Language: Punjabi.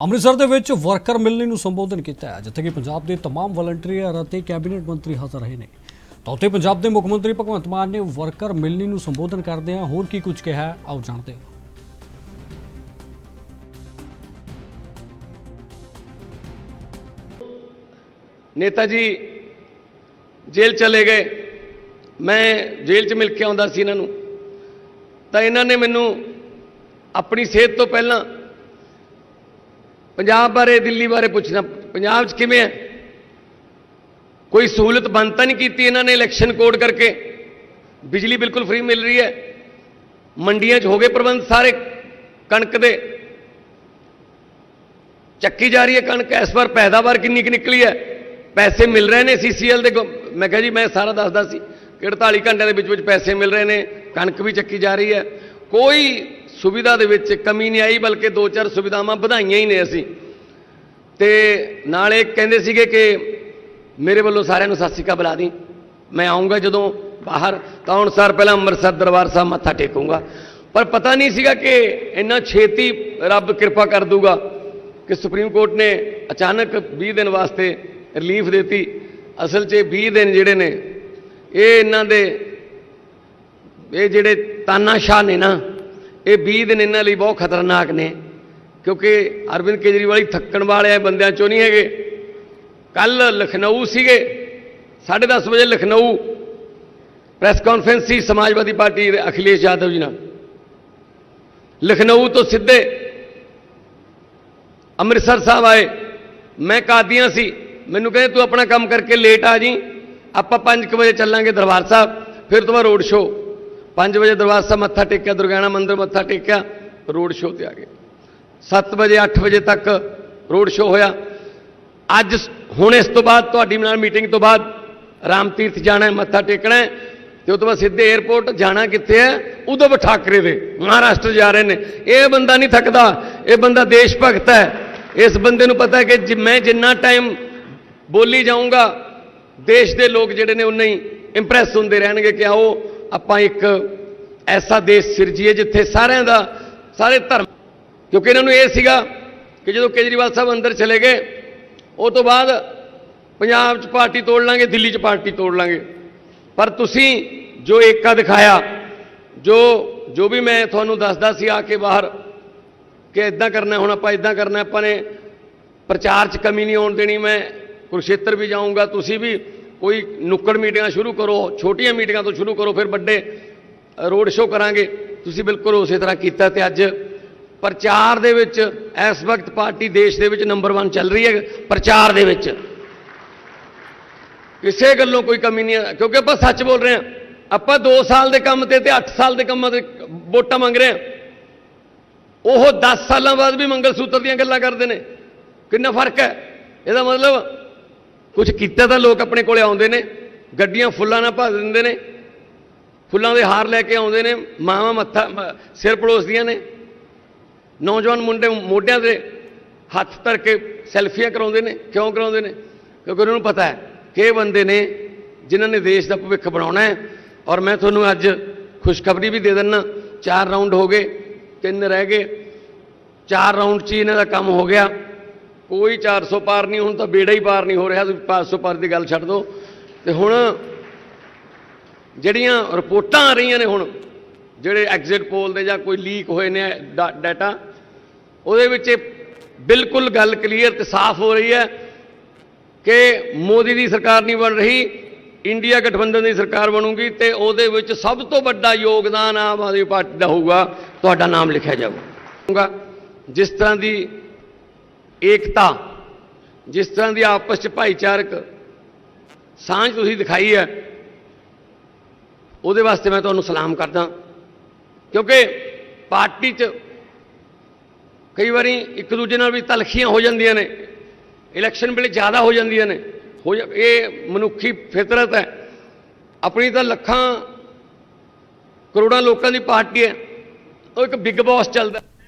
ਅੰਮ੍ਰਿਤਸਰ ਦੇ ਵਿੱਚ ਵਰਕਰ ਮਿਲਣੀ ਨੂੰ ਸੰਬੋਧਨ ਕੀਤਾ ਹੈ ਜਿੱਥੇ ਕਿ ਪੰਜਾਬ ਦੇ तमाम ਵਲੰਟੀਅਰ ਅਤੇ ਕੈਬਨਿਟ ਮੰਤਰੀ ਹਾਜ਼ਰ ਰਹੇ ਨੇ ਤਾਂ ਉੱਥੇ ਪੰਜਾਬ ਦੇ ਮੁੱਖ ਮੰਤਰੀ ਭਗਵੰਤ ਮਾਨ ਨੇ ਵਰਕਰ ਮਿਲਣੀ ਨੂੰ ਸੰਬੋਧਨ ਕਰਦਿਆਂ ਹੋਰ ਕੀ ਕੁਝ ਕਿਹਾ ਹੈ, ਆਓ ਜਾਣਦੇ ਹਾਂ ਨੇਤਾ ਜੀ ਜੇਲ੍ਹ ਚਲੇ ਗਏ ਮੈਂ ਜੇਲ੍ਹ 'ਚ ਮਿਲ ਕੇ ਆਉਂਦਾ ਸੀ ਇਹਨਾਂ ਨੂੰ ਤਾਂ ਇਹਨਾਂ ਨੇ ਮੈਨੂੰ ਆਪਣੀ ਸਿਹਤ ਤੋਂ ਪਹਿਲਾਂ ਪੰਜਾਬ ਬਾਰੇ, ਦਿੱਲੀ ਬਾਰੇ ਪੁੱਛਣਾ ਪੰਜਾਬ 'ਚ ਕਿਵੇਂ ਹੈ? ਕੋਈ ਸਹੂਲਤ ਬੰਦ ਤਾਂ ਨਹੀਂ ਕੀਤੀ ਇਹਨਾਂ ਨੇ ਇਲੈਕਸ਼ਨ ਕੋਡ ਕਰਕੇ? ਬਿਜਲੀ ਬਿਲਕੁਲ ਫ੍ਰੀ ਮਿਲ ਰਹੀ ਹੈ। ਮੰਡੀਆਂ 'ਚ ਹੋ ਗਏ ਪ੍ਰਬੰਧ ਸਾਰੇ ਕਣਕ ਦੇ। ਚੱਕੀ ਜਾ ਰਹੀ ਹੈ ਕਣਕ। ਇਸ ਵਾਰ ਪੈਦਾਵਾਰ ਕਿੰਨੀ ਕੁ ਨਿਕਲੀ ਹੈ? ਪੈਸੇ ਮਿਲ ਰਹੇ ਨੇ ਸੀਸੀਐਲ ਦੇ ਗੋ- ਮੈਂ ਕਿਹਾ ਜੀ, ਮੈਂ ਸਾਰਾ ਦੱਸਦਾ ਸੀ ਕਿ 48 ਘੰਟਿਆਂ ਦੇ ਵਿੱਚ ਵਿੱਚ ਪੈਸੇ ਮਿਲ ਰਹੇ ਨੇ। ਕਣਕ ਵੀ ਚੱਕੀ ਜਾ ਰਹੀ ਹੈ। ਕੋਈ ਸੁਵਿਧਾ ਦੇ ਵਿੱਚ ਕਮੀ ਨਹੀਂ ਆਈ, ਬਲਕਿ ਦੋ ਚਾਰ ਸੁਵਿਧਾਵਾਂ ਵਧਾਈਆਂ ਹੀ ਨੇ ਅਸੀਂ। ਤੇ ਨਾਲੇ ਕਹਿੰਦੇ ਸੀਗੇ ਕਿ ਮੇਰੇ ਵੱਲੋਂ ਸਾਰਿਆਂ ਨੂੰ ਸਤਿ ਸ਼੍ਰੀ ਅਕਾਲ ਬੁਲਾ ਦੀ। ਮੈਂ ਆਉਂਗਾ ਜਦੋਂ ਬਾਹਰ, ਤਾਂ ਹੁਣ ਸਾਰ ਪਹਿਲਾਂ ਅੰਮ੍ਰਿਤਸਰ ਦਰਬਾਰ ਸਾਹਿਬ ਮੱਥਾ ਟੇਕੂੰਗਾ। ਪਰ ਪਤਾ ਨਹੀਂ ਸੀਗਾ ਕਿ ਇੰਨਾ ਛੇਤੀ ਰੱਬ ਕਿਰਪਾ ਕਰ ਦੂਗਾ ਕਿ ਸੁਪਰੀਮ ਕੋਰਟ ਨੇ ਅਚਾਨਕ 20 ਦਿਨ ਵਾਸਤੇ ਰਿਲੀਫ ਦਿੱਤੀ। ਅਸਲ 'ਚ ਇਹ 20 ਦਿਨ ਜਿਹੜੇ ਨੇ, ਇਹ ਇਹਨਾਂ ਦੇ, ਇਹ ਜਿਹੜੇ ਤਾਨਾਸ਼ਾਹ ਨੇ ਨਾ ਇਹ 20 ਦਿਨ ਇਹਨਾਂ ਲਈ ਬਹੁਤ ਖਤਰਨਾਕ ਨੇ, ਕਿਉਂਕਿ ਅਰਵਿੰਦ ਕੇਜਰੀਵਾਲ ਥੱਕਣ ਵਾਲੇ ਬੰਦਿਆਂ ਚੋਂ ਨਹੀਂ ਹੈਗੇ। ਕੱਲ ਲਖਨਊ ਸੀਗੇ 10:30 ਵਜੇ ਲਖਨਊ ਪ੍ਰੈਸ ਕਾਨਫਰੰਸ ਸੀ ਸਮਾਜਵਾਦੀ ਪਾਰਟੀ ਦੇ ਅਖਿਲੇਸ਼ ਯਾਦਵ ਜੀ ਨਾਲ। ਲਖਨਊ ਤੋਂ ਸਿੱਧੇ ਅੰਮ੍ਰਿਤਸਰ ਸਾਹਿਬ ਆਏ। ਮੈਂ ਕਾਦੀਆਂ ਸੀ, ਮੈਨੂੰ ਕਹਿੰਦੇ ਤੂੰ ਆਪਣਾ ਕੰਮ ਕਰਕੇ ਲੇਟ ਆ ਜੀ, ਆਪਾਂ 5 ਵਜੇ ਚੱਲਾਂਗੇ ਦਰਬਾਰ ਸਾਹਿਬ, ਫਿਰ ਤੋਂ ਬਾਅਦ ਰੋਡ ਸ਼ੋਅ 5 ਵਜੇ ਦਰਬਾਰ ਸਾਹਿਬ ਮੱਥਾ ਟੇਕਿਆ ਦੁਰਗਿਆਣਾ ਮੰਦਿਰ ਮੱਥਾ ਟੇਕਿਆ ਰੋਡ ਸ਼ੋ ਤੇ ਆ ਗਏ 7 ਵਜੇ 8 ਵਜੇ ਤੱਕ ਰੋਡ ਸ਼ੋ ਹੋਇਆ ਅੱਜ ਸ- ਹੁਣ ਇਸ ਤੋਂ ਬਾਅਦ ਤੁਹਾਡੀ ਨਾਲ ਮੀਟਿੰਗ ਤੋਂ ਬਾਅਦ ਰਾਮ ਤੀਰਥ ਜਾਣਾ ਹੈ ਮੱਥਾ ਟੇਕਣਾ ਹੈ ਤੇ ਉਸ ਤੋਂ ਬਾਅਦ ਸਿੱਧੇ 에ਅਰਪੋਰਟ ਜਾਣਾ ਕਿੱਥੇ ਹੈ ਉਧਵ ਠਾਕਰੇ ਦੇ ਮਹਾਰਾਸ਼ਟਰ ਜਾ ਰਹੇ ਨੇ ਇਹ ਬੰਦਾ ਨਹੀਂ ਥੱਕਦਾ ਇਹ ਬੰਦਾ ਦੇਸ਼ ਭਗਤ ਹੈ ਇਸ ਬੰਦੇ ਨੂੰ ਪਤਾ ਹੈ ਕਿ ਜਿ- ਮੈਂ ਜਿੰਨਾ ਟਾਈਮ ਬੋਲੀ ਜਾਊਂਗਾ ਦੇਸ਼ ਦੇ ਲੋਕ ਜਿਹੜੇ ਨੇ ਉਨੇ ਹੀ ਇੰਪ੍ਰੈਸ ਹੁੰਦੇ ਰਹਿਣਗੇ ਕਿ ਆਓ ਆਪਾਂ ਇੱਕ ਐਸਾ ਦੇਸ਼ ਸਿਰਜੀਏ ਜਿੱਥੇ ਸਾਰਿਆਂ ਦਾ, ਸਾਰੇ ਧਰਮ, ਕਿਉਂਕਿ ਇਹਨਾਂ ਨੂੰ ਇਹ ਸੀਗਾ ਕਿ ਜਦੋਂ ਕੇਜਰੀਵਾਲ ਸਾਹਿਬ ਅੰਦਰ ਚਲੇ ਗਏ, ਉਹ ਤੋਂ ਬਾਅਦ ਪੰਜਾਬ 'ਚ ਪਾਰਟੀ ਤੋੜ ਲਾਂਗੇ, ਦਿੱਲੀ 'ਚ ਪਾਰਟੀ ਤੋੜ ਲਾਂਗੇ। ਪਰ ਤੁਸੀਂ ਜੋ ਏਕਾ ਦਿਖਾਇਆ, ਜੋ ਜੋ ਵੀ ਮੈਂ ਤੁਹਾਨੂੰ ਦੱਸਦਾ ਸੀ ਆ ਕੇ ਬਾਹਰ, ਕਿ ਇਦਾਂ ਕਰਨਾ, ਹੁਣ ਆਪਾਂ ਇਦਾਂ ਕਰਨਾ, ਆਪਾਂ ਨੇ ਪ੍ਰਚਾਰ 'ਚ ਕਮੀ ਨਹੀਂ ਆਉਣ ਦੇਣੀ, ਮੈਂ ਕੁਰਸ਼ੇਤਰ ਵੀ ਜਾਊਂਗਾ, ਤੁਸੀਂ ਵੀ ਕੋਈ ਨੁੱਕੜ ਮੀਟਿੰਗਾਂ ਸ਼ੁਰੂ ਕਰੋ, ਛੋਟੀਆਂ ਮੀਟਿੰਗਾਂ ਤੋਂ ਸ਼ੁਰੂ ਕਰੋ, ਫਿਰ ਵੱਡੇ ਰੋਡ ਸ਼ੋਅ ਕਰਾਂਗੇ। ਤੁਸੀਂ ਬਿਲਕੁਲ ਉਸੇ ਤਰ੍ਹਾਂ ਕੀਤਾ ਤੇ ਅੱਜ ਪ੍ਰਚਾਰ ਦੇ ਵਿੱਚ, ਇਸ ਵਕਤ ਪਾਰਟੀ ਦੇਸ਼ ਦੇ ਵਿੱਚ ਨੰਬਰ 1 ਚੱਲ ਰਹੀ ਹੈ, ਪ੍ਰਚਾਰ ਦੇ ਵਿੱਚ। ਕਿਸੇ ਗੱਲੋਂ ਕੋਈ ਕਮੀ ਨਹੀਂ ਹੈ ਕਿਉਂਕਿ ਆਪਾਂ ਸੱਚ ਬੋਲ ਰਹੇ ਹਾਂ। ਆਪਾਂ 2 ਸਾਲ ਦੇ ਕੰਮ ਤੇ ਤੇ 8 ਸਾਲ ਦੇ ਕੰਮਾਂ ਤੇ ਵੋਟਾਂ ਮੰਗ ਰਹੇ ਹਾਂ। ਉਹ 10 ਸਾਲਾਂ ਬਾਅਦ ਵੀ ਮੰਗਲ ਸੂਤਰ ਦੀਆਂ ਗੱਲਾਂ ਕਰਦੇ ਨੇ। ਕਿੰਨਾ ਫ਼ਰਕ ਹੈ? ਇਹਦਾ ਮਤਲਬ ਕੁਝ ਕੀਤਾ ਤਾਂ ਲੋਕ ਆਪਣੇ ਕੋਲੇ ਆਉਂਦੇ ਨੇ, ਗੱਡੀਆਂ ਫੁੱਲਾਂ ਨਾਲ ਭਰ ਦਿੰਦੇ ਨੇ, ਫੁੱਲਾਂ ਦੇ ਹਾਰ ਲੈ ਕੇ ਆਉਂਦੇ ਨੇ, ਮਾਵਾਂ ਮੱਥਾ ਸਿਰ ਪੜੋਸਦੀਆਂ ਨੇ। ਨੌਜਵਾਨ ਮੁੰਡੇ ਮੋਢਿਆਂ ਦੇ ਹੱਥ ਧਰ ਕੇ ਸੈਲਫੀਆਂ ਕਰਾਉਂਦੇ ਨੇ, ਕਿਉਂ ਕਰਾਉਂਦੇ ਨੇ? ਕਿਉਂਕਿ ਉਹਨਾਂ ਨੂੰ ਪਤਾ ਹੈ ਕਿ ਇਹ ਬੰਦੇ ਨੇ ਜਿਨ੍ਹਾਂ ਨੇ ਦੇਸ਼ ਦਾ ਭਵਿੱਖ ਬਣਾਉਣਾ ਹੈ। ਔਰ ਮੈਂ ਤੁਹਾਨੂੰ ਅੱਜ ਖੁਸ਼ਖਬਰੀ ਵੀ ਦੇ ਦਿੰਨਾ ਚਾਰ ਰਾਉਂਡ ਹੋ ਗਏ, ਤਿੰਨ ਰਹਿ ਗਏ, ਚਾਰ ਰਾਉਂਡ 'ਚ ਹੀ ਇਹਨਾਂ ਦਾ ਕੰਮ ਹੋ ਗਿਆ। ਕੋਈ 400 ਪਾਰ ਨਹੀਂ, ਹੁਣ ਤਾਂ ਬੇੜਾ ਹੀ ਪਾਰ ਨਹੀਂ ਹੋ ਰਿਹਾ, ਤੁਸੀਂ 500 ਪਾਰ ਦੀ ਗੱਲ ਛੱਡ ਦਿਓ। ਤੇ ਹੁਣ ਜਿਹੜੀਆਂ ਰਿਪੋਰਟਾਂ ਆ ਰਹੀਆਂ ਨੇ ਹੁਣ, ਜਿਹੜੇ ਐਗਜ਼ਿਟ ਪੋਲ ਦੇ ਜਾਂ ਕੋਈ ਲੀਕ ਹੋਏ ਨੇ ਡਾ- ਡਾਟਾ, ਉਹਦੇ ਵਿੱਚ ਇਹ ਬਿਲਕੁਲ ਗੱਲ ਕਲੀਅਰ ਤੇ ਸਾਫ਼ ਹੋ ਰਹੀ ਹੈ ਕਿ ਮੋਦੀ ਦੀ ਸਰਕਾਰ ਨਹੀਂ ਬਣ ਰਹੀ, ਇੰਡੀਆ ਗਠਬੰਧਨ ਦੀ ਸਰਕਾਰ ਬਣੂਗੀ ਤੇ ਉਹਦੇ ਵਿੱਚ ਸਭ ਤੋਂ ਵੱਡਾ ਯੋਗਦਾਨ ਆਮ ਆਦਮੀ ਪਾਰਟੀ ਦਾ ਹੋਊਗਾ, ਤੁਹਾਡਾ ਨਾਮ ਲਿਖਿਆ ਜਾਊਗਾ। ਜਿਸ ਤਰ੍ਹਾਂ ਦੀ ਏਕਤਾ, ਜਿਸ ਤਰ੍ਹਾਂ ਦੀ ਆਪਸ ਚ ਭਾਈਚਾਰਕ ਸਾਂਝ ਤੁਸੀਂ ਦਿਖਾਈ ਹੈ, ਉਹਦੇ ਵਾਸਤੇ ਮੈਂ ਤੁਹਾਨੂੰ ਸਲਾਮ ਕਰਦਾ। ਕਿਉਂਕਿ ਪਾਰਟੀ 'ਚ ਕਈ ਵਾਰੀ ਇੱਕ ਦੂਜੇ ਨਾਲ ਵੀ ਤਲਖੀਆਂ ਹੋ ਜਾਂਦੀਆਂ ਨੇ, ਇਲੈਕਸ਼ਨ ਵੇਲੇ ਜ਼ਿਆਦਾ ਹੋ ਜਾਂਦੀਆਂ ਨੇ, ਹੋ ਜਾ- ਇਹ ਮਨੁੱਖੀ ਫਿਤਰਤ ਹੈ। ਆਪਣੀ ਤਾਂ ਲੱਖਾਂ ਕਰੋੜਾਂ ਲੋਕਾਂ ਦੀ ਪਾਰਟੀ ਹੈ, ਉਹ ਇੱਕ ਬਿਗ ਬਾਸ ਚੱਲਦਾ।